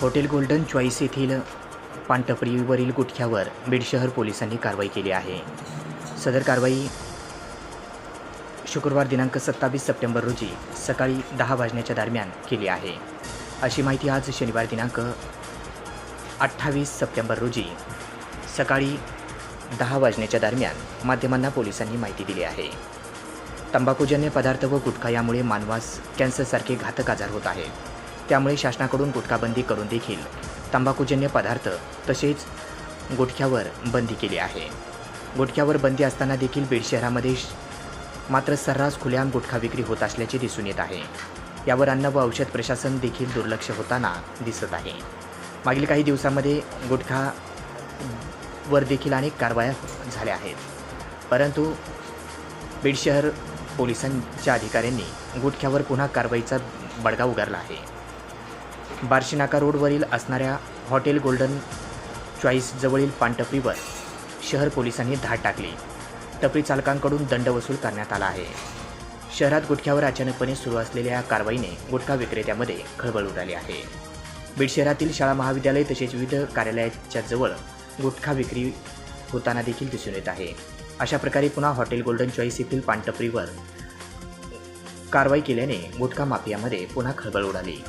Hotel golden choice येथील पानटपरीवरील गुटख्यावर बीड शहर पोलिसांनी कारवाई केली आहे. सदर कारवाई शुक्रवार दिनांक सत्तावीस सप्टेंबर रोजी सकाळी दहा वाजण्याच्या दरम्यान केली आहे. अशी माहिती आज शनिवार दिनांक अठ्ठावीस सप्टेंबर रोजी सकाळी दहा वाजण्याच्या दरम्यान माध्यमांना पोलिसांनी माहिती दिली आहे. तंबाखूजन्य पदार्थ व गुटखा यामुळे मानवास कॅन्सरसारखे घातक आजार होत आहेत. त्यामुळे शासनाकडून गुटखाबंदी करून देखील तंबाखूजन्य पदार्थ तसेच गुटख्यावर बंदी केली आहे. गुटख्यावर बंदी असताना देखील बीड शहरामध्ये श- मात्र सर्रास खुलेआम गुटखा विक्री होत असल्याचे दिसून येत आहे. यावर अन्न व औषध प्रशासन देखील दुर्लक्ष होताना दिसत आहे. मागील काही दिवसांमध्ये गुटखा वर देखील अनेक कारवाया झाल्या आहेत. परंतु बीड शहर पोलिसांच्या अधिकाऱ्यांनी गुटख्यावर पुन्हा कारवाईचा बडगा उगारला आहे. बार्शीनाका रोडवरील असणाऱ्या हॉटेल गोल्डन चॉईसजवळील पानटपरीवर शहर पोलिसांनी धाड टाकली. टपरी चालकांकडून दंड वसूल करण्यात आला आहे. शहरात गुटख्यावर अचानकपणे सुरू असलेल्या या कारवाईने गुटखा विक्रेत्यामध्ये खळबळ उडाली आहे. बीड शहरातील शाळा महाविद्यालय तसेच विविध कार्यालयाच्या जवळ गुटखा विक्री होताना देखील दिसून येत आहे. अशा प्रकारे पुन्हा हॉटेल गोल्डन चॉईस येथील पानटपरीवर कारवाई केल्याने गुटखा माफियामध्ये पुन्हा खळबळ उडाली.